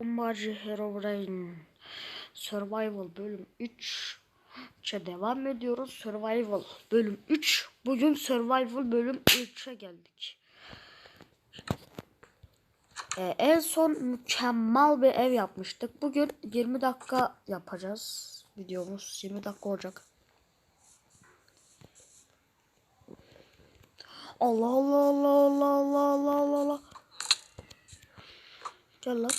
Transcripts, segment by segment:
Bombacı Herobrine Survival bölüm 3 'e devam ediyoruz. Survival bölüm 3. Bugün Survival bölüm 3'e geldik. Ee, en son mükemmel bir ev yapmıştık. Bugün 20 dakika yapacağız. Videomuz 20 dakika olacak. Allah Allah Allah Allah Allah Allah Allah Allah. Gel lan.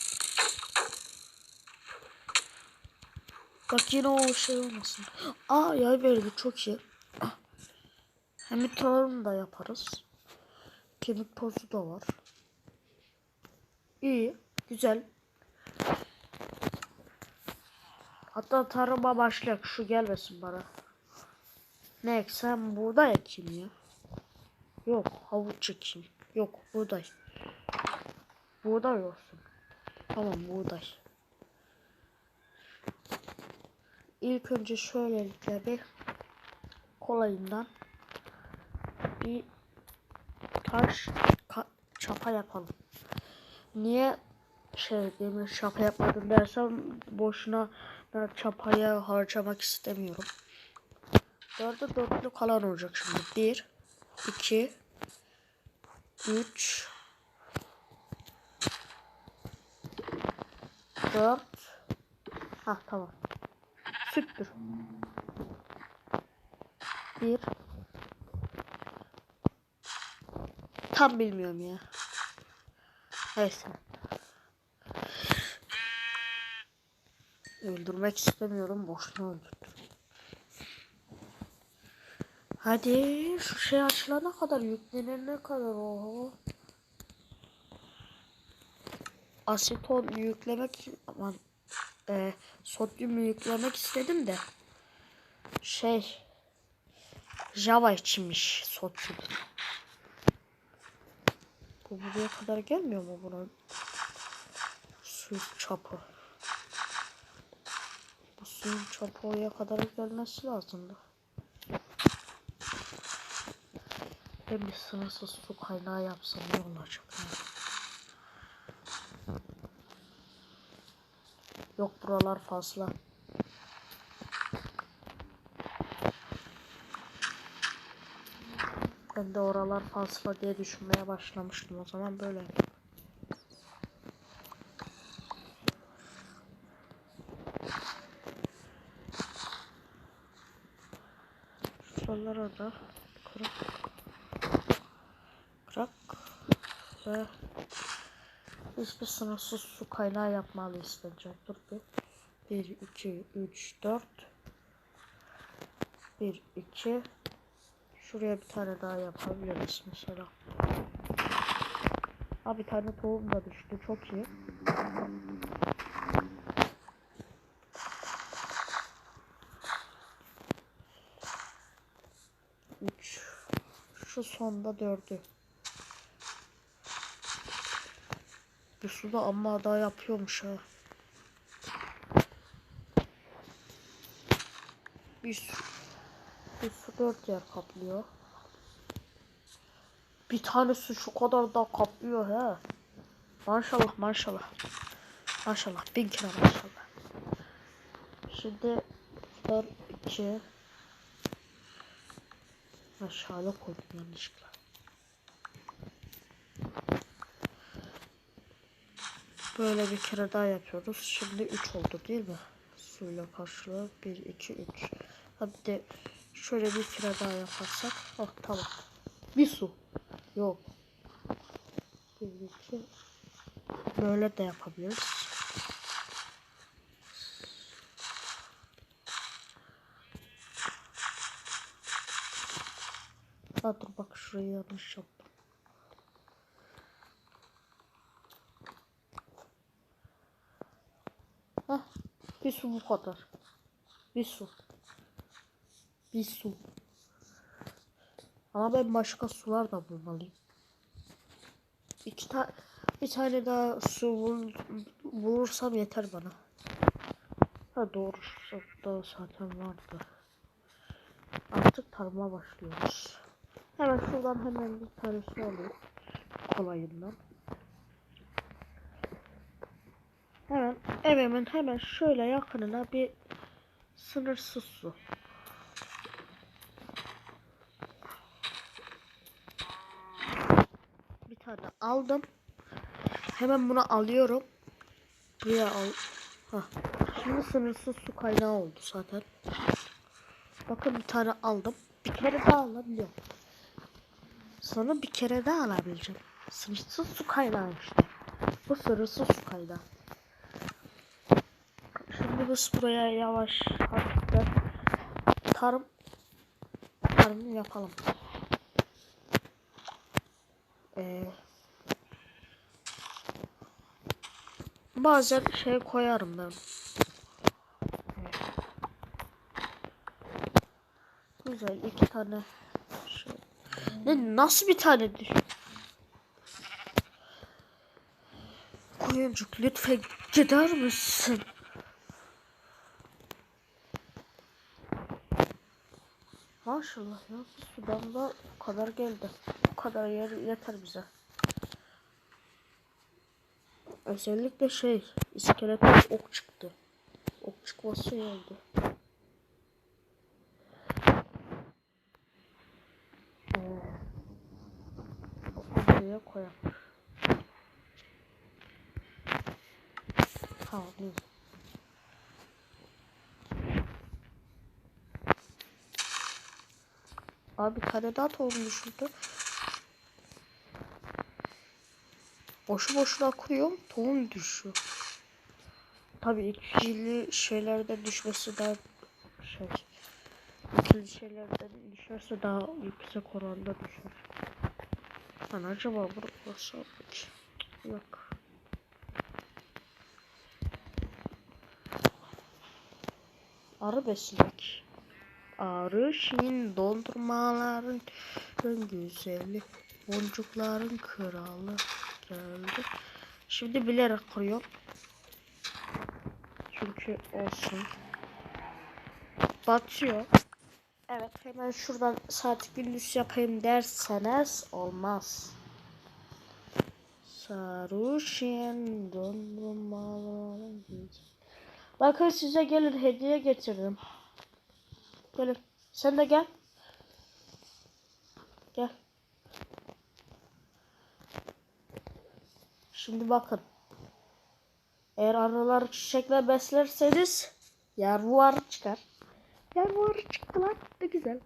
Bak yine o şey olmasın. Aa yay verdi çok iyi. Hem tarım da yaparız. Kemik pozu da var. İyi. Güzel. Hatta tarıma başlayak. Şu gelmesin bana. Ne eksem buğday ekeyim ya. Yok havuç ekeyim. Yok buğday. Buğday olsun. Tamam buğday. İlk önce şöylelikle bir kolayından bir taş çapa yapalım. Niye şey demir çapa yapmadım dersem boşuna da çapaya harcamak istemiyorum. Dörde dörtlü kalan olacak şimdi. Bir, iki, üç, dört. Ha tamam. Süttür. Bir. Tam bilmiyorum ya. Neyse. Öldürmek istemiyorum. Boşuna öldürdüm. Hadi şu şey açılana kadar yüklenene kadar oho. Aseton yüklemek aman e, sodyum yüklemek istedim de şey Java içinmiş sodyum. Bu buraya kadar gelmiyor mu bunun su çapı? Bu suyun çapı oraya kadar gelmesi lazımdı. Ben bir sınırsız su kaynağı yapsam ne olacak? ya? Yok buralar fazla. Ben de oralar fazla diye düşünmeye başlamıştım. O zaman böyle. Şuralara da kırık kırak ve hiçbir sınırsız su kaynağı yapmalıyız bence. Dur bir. 1, 2, 3, 4 1, 2 Şuraya bir tane daha yapabiliriz mesela. Ha bir tane tohum da düştü. Çok iyi. Üç. Şu sonda dördü. Bu suda amma daha yapıyormuş ha. Bir su, bir su dört yer kaplıyor. Bir tane su şu kadar da kaplıyor he. Maşallah maşallah. Maşallah bin kere maşallah. Şimdi bir iki aşağıda koydum yanlışlıkla. Böyle bir kere daha yapıyoruz. Şimdi 3 oldu değil mi? Suyla karşılığı 1, 2, 3. Hadi şöyle bir kere daha yaparsak. Oh tamam. Bir su. Yok. Bir, iki. Böyle de yapabiliriz. Ha dur bak şurayı yanlış yaptım. Hah. Bir su bu kadar. Bir su. Bir su. Ama ben başka sular da bulmalıyım. İki tane bir tane daha su bul, bulursam yeter bana. Ha doğru da zaten vardı. Artık tarıma başlıyoruz. Hemen şuradan hemen bir tane su alayım. Kolayından. Evimin hemen şöyle yakınına bir sınırsız su. Bir tane aldım. Hemen bunu alıyorum. Buraya al. Hah. Şimdi sınırsız su kaynağı oldu zaten. Bakın bir tane aldım. Bir kere daha alabiliyorum. Sonra bir kere daha alabileceğim. Sınırsız su kaynağı işte. Bu sınırsız su kaynağı. Biz buraya yavaş hafiften tarım tarım yapalım. Ee, bazen şey koyarım ben. Güzel iki tane şey. Ne nasıl bir tane düş? Koyuncuk lütfen gider misin? Maşallah ya sudan da bu kadar geldi. Bu kadar yer yeter bize. Özellikle şey iskeletten ok çıktı. Ok çıkması oldu. Ee, buraya koyalım. Tamam Abi daha tohum düşürdü. Boşu boşuna kuruyorum tohum düşüyor. Tabii ikili şeylerden düşmesi daha şey. İkili şeylerden düşerse daha yüksek oranda düşer. Ben acaba ki? Yok. Arı besledik. Arı şin dondurmaların en güzeli. Boncukların kralı geldi. Şimdi bilerek kuruyorum. Çünkü olsun. Batıyor. Evet hemen şuradan saat gündüz yapayım derseniz olmaz. Sarışın dondurmaların güzeli. Bakın size gelin hediye getirdim. Gelin. Sen de gel. Gel. Şimdi bakın. Eğer arılar çiçekle beslerseniz yavru arı çıkar. Yavru arı çıktı lan. Ne güzel.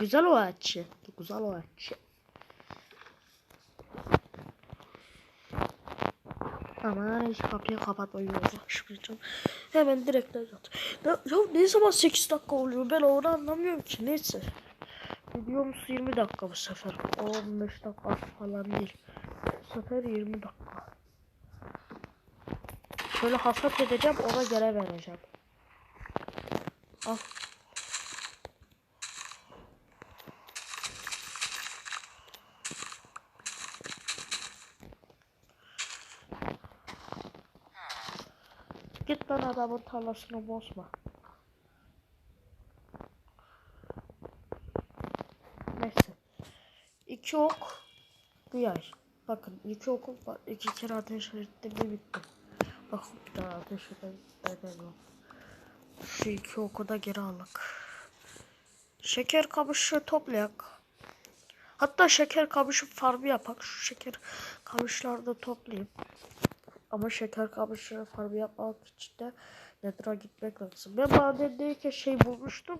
Güzel o ağaççı. Güzel o ağaççı. Aman hiç kapıyı kapatmayı uğraşmayacağım. Hemen direkt yat. Ya, ya ne zaman 8 dakika oluyor ben onu anlamıyorum ki. Neyse. Videomuz 20 dakika bu sefer. 15 dakika falan değil. Bu sefer 20 dakika. Şöyle hasat edeceğim ona göre vereceğim. Al. Git lan adamın tarlasını bozma. Neyse. İki ok. Bir yay. Bakın iki okum var. İki kere ateş etti bir bitti. Bakın bir daha ateş edemiyorum. Şu iki oku da geri aldık. Şeker kamışı toplayak. Hatta şeker kamışı farmı yapak. Şu şeker kamışları da toplayayım. Ama şeker kamışı farmı yapmak için de Nether'a gitmek lazım. Ben madendeyken şey bulmuştum.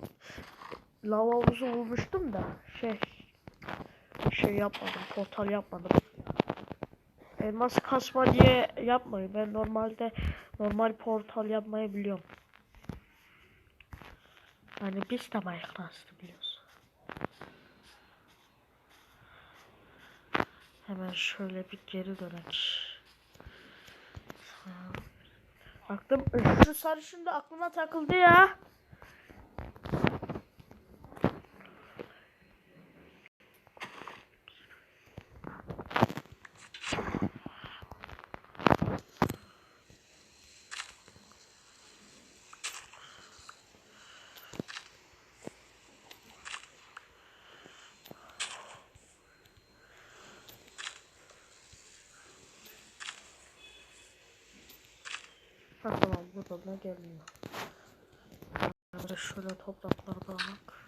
Lava havuzu bulmuştum da şey şey yapmadım. Portal yapmadım. Elmas kasma diye yapmayın. Ben normalde normal portal yapmayı biliyorum. Hani biz de Minecraft'ı biliyoruz. Hemen şöyle bir geri dönek. Aklım şu sarışın da aklıma takıldı ya. Burada da gelmiyor. Böyle şöyle topraklara bak.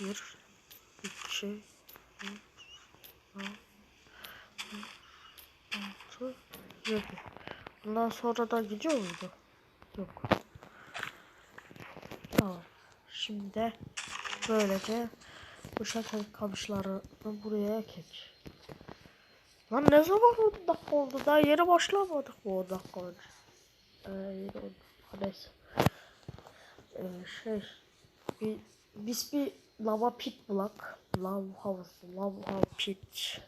Bir, iki, altı, yedi. Bundan sonra da gidiyor muydu? Yok. Tamam. Şimdi böylece bu şeker kamışlarını buraya ekek. Lan ne zaman 10 dakika oldu? Daha yeni başlamadık bu 10 dakika önce. Ee, yeni 10 Neyse. Ee, şey. Bir, biz bir lava pit bulak. Lava havuzu, lava pit.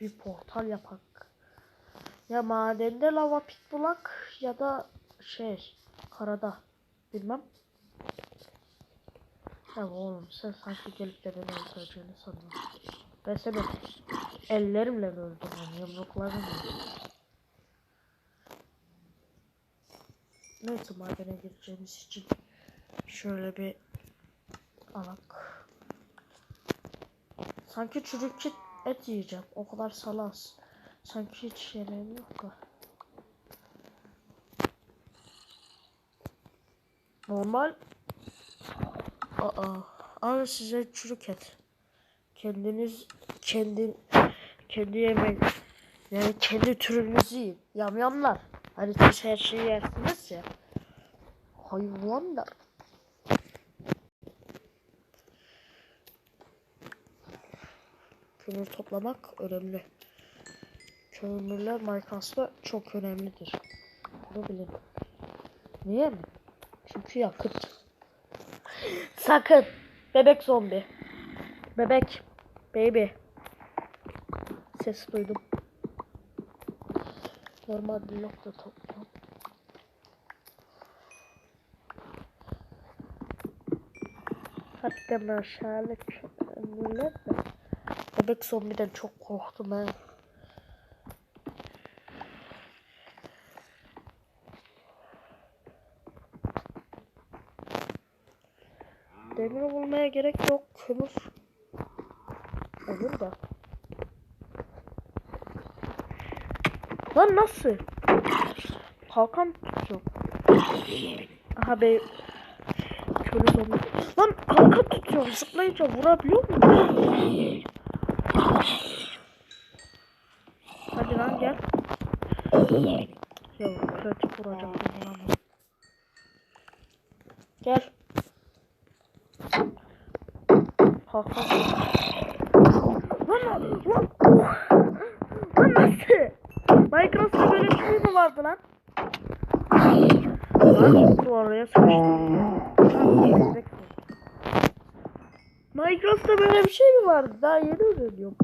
Bir portal yapak. Ya madende lava pit bulak ya da şey karada. Bilmem. Ya oğlum sen sanki gelip de beni öldüreceğini sanıyorsun. Ben seni ellerimle öldürmem, yumruklarımla. Neyse madene gireceğimiz için şöyle bir alak. Sanki çürük et, et yiyeceğim. O kadar salas. Sanki hiç yemeğim yok da. Normal. Aa, al size çürük et. Kendiniz kendi kendi yemek yani kendi türünüzü yiyin. Yamyamlar. Hani siz her şeyi yersiniz ya. Hayvanlar. Kömür toplamak önemli. Kömürler Minecraft'ta çok önemlidir. Bunu bilin. Niye mi? Çünkü yakıt. Sakın. Bebek zombi. Bebek. Baby. Ses duydum. Normal blokta toplam. Hatta maşallah millet de. Bebek zombiden çok korktum ben. Demir bulmaya gerek yok. Kömür olur da. Lan nasıl? Kalkan tutuyor. Aha be. Kömür zombi. Lan kalkan tutuyor. Zıplayınca vurabiliyor mu? Hadi lan gel. Ya vuracak bunu ama. Gel. Kalkan. Lan lan lan. Lan nasıl? Minecraft'ta böyle bir şey mi vardı lan? Sıkıştım. Minecraft'ta böyle bir şey mi vardı? Daha yeni öğreniyorum.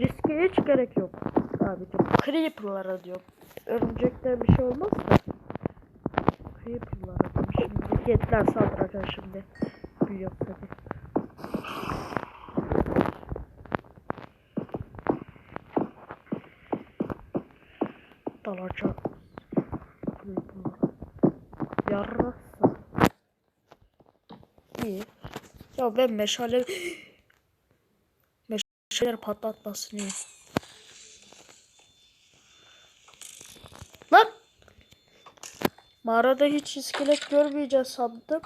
Riske hiç gerek yok. Abicim. Creeper'lara diyorum. Örümcekten bir şey olmaz da. Creeper'lara diyorum. Şimdi yetler saldıracak şimdi. Büyük tabi. Creeper'lara. Yarrasa. İyi. Ya ben meşale... Meşaleler patlatmasın iyi. Lan! Mağarada hiç iskelet görmeyeceğiz sandım.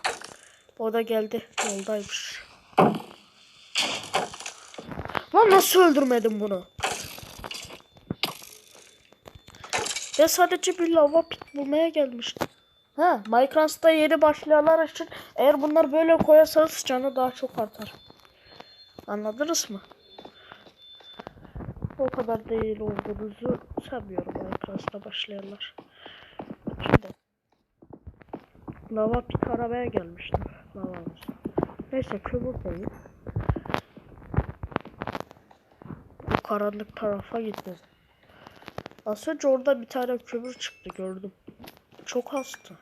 O da geldi. Yoldaymış. Lan nasıl öldürmedim bunu? Ya sadece bir lava pit bulmaya gelmiştim. Ha, Minecraft'ta yeni başlayanlar için eğer bunlar böyle koyarsanız canı daha çok artar. Anladınız mı? O kadar değil olduğunuzu sanmıyorum Minecraft'ta başlayanlar. Şimdi lava pit aramaya gelmiştim. Lavamız. Neyse kömür değil. Bu karanlık tarafa gittim. Az önce orada bir tane kömür çıktı gördüm. Çok hasta.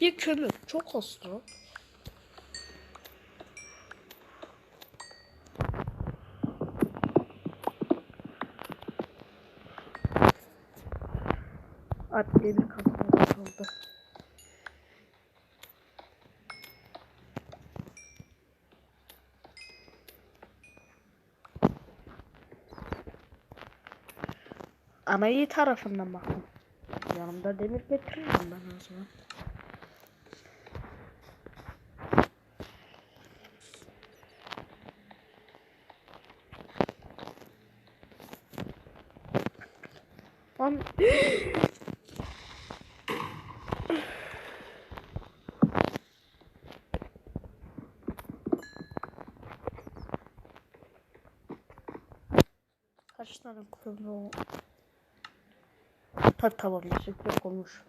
Bir kömür çok hasta. Artık Ama iyi tarafından bakın. Yanımda demir getiririm ben o zaman. Lan Kaç tane kırmızı o? Ta tamam yüzük olmuş.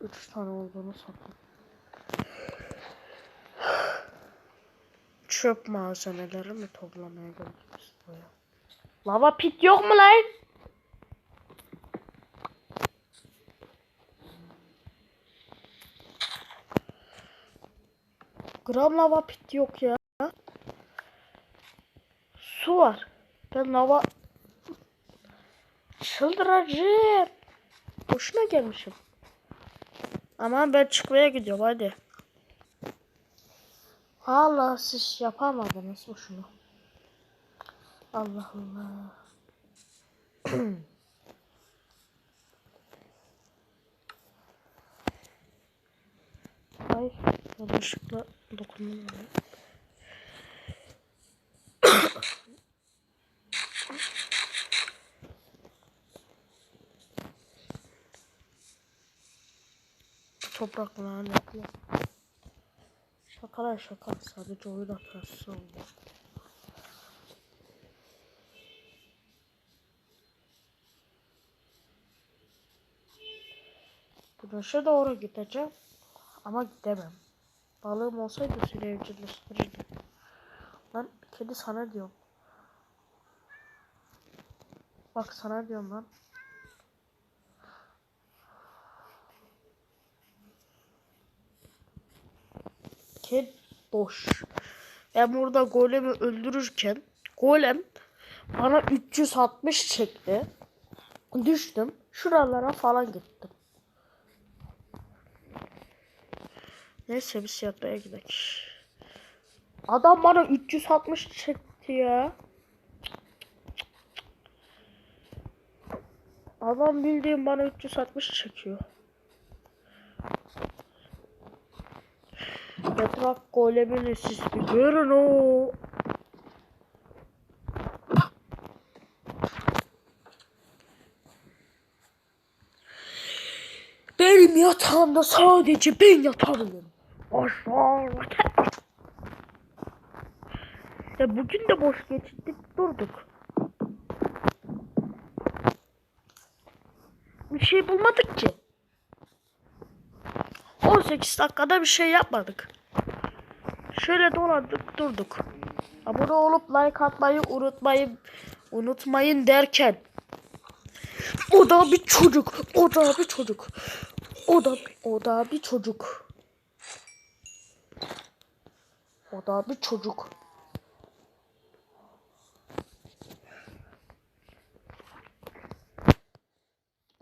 Üç tane olduğunu sandım. Çöp malzemeleri mi toplamaya geldik buraya? Lava pit yok mu lan? Gram lava pit yok ya. Su var. Ben lava çıldıracağım. Boşuna gelmişim. Ama ben çıkmaya gidiyorum hadi. Hala siz yapamadınız mı şunu? Allah Allah. Hayır, yanlışlıkla dokundum. Oraya. Toprak lanetli. Şakalar şaka sadece oyun hatası oldu. Güneşe doğru gideceğim ama gidemem. Balığım olsaydı seni evcilleştirirdim. Lan kedi sana diyorum. Bak sana diyorum lan. Ked boş. Ben burada golemi öldürürken golem bana 360 çekti. Düştüm. Şuralara falan gittim. Neyse biz yatmaya gidelim. Adam bana 360 çekti ya. Adam bildiğin bana 360 çekiyor. Yatrak golemini siz bir görün o. Benim yatağımda sadece ben yatabilirim. Aşağı. Ya bugün de boş geçittik durduk. Bir şey bulmadık ki. 18 dakikada bir şey yapmadık. Şöyle dolandık durduk. Abone olup like atmayı unutmayın. Unutmayın derken. O da bir çocuk. O da bir çocuk. O da o da bir çocuk. O da bir çocuk.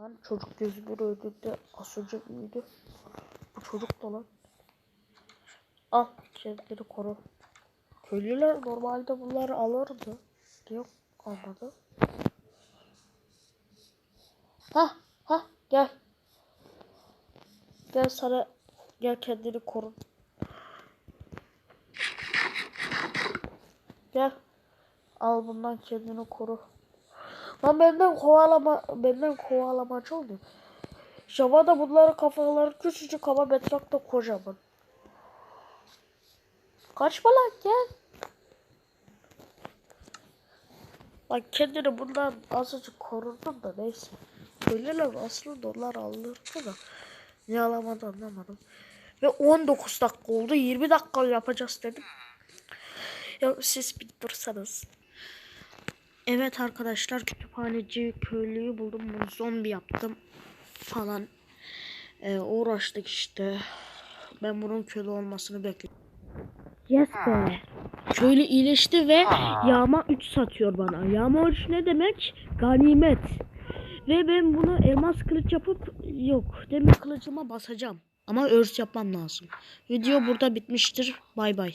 Lan çocuk gözümün önünde asılacak mıydı? Bu çocuk da lan. Al kendini koru. Köylüler normalde bunları alırdı. Yok almadı. Ha ha gel. Gel sana gel kendini koru. Gel. Al bundan kendini koru. Lan benden kovalama benden kovalamacı oldu. Java'da bunların kafaları küçücük ama Bedrock'ta kocaman. Kaçma lan gel. Bak kendini bundan azıcık korurdum da neyse. Öyleler aslında onlar alırdı da. Ne alamadı anlamadım. Ve 19 dakika oldu. 20 dakika yapacağız dedim. Ya siz bir dursanız. Evet arkadaşlar kütüphaneci köylüyü buldum. Bunu zombi yaptım falan. Ee, uğraştık işte. Ben bunun köylü olmasını bekliyorum. Yes be. Köylü iyileşti ve yağma 3 satıyor bana. Yağma 3 ne demek? Ganimet. Ve ben bunu elmas kılıç yapıp yok demir kılıcıma basacağım. Ama örs yapmam lazım. Video burada bitmiştir. Bay bay.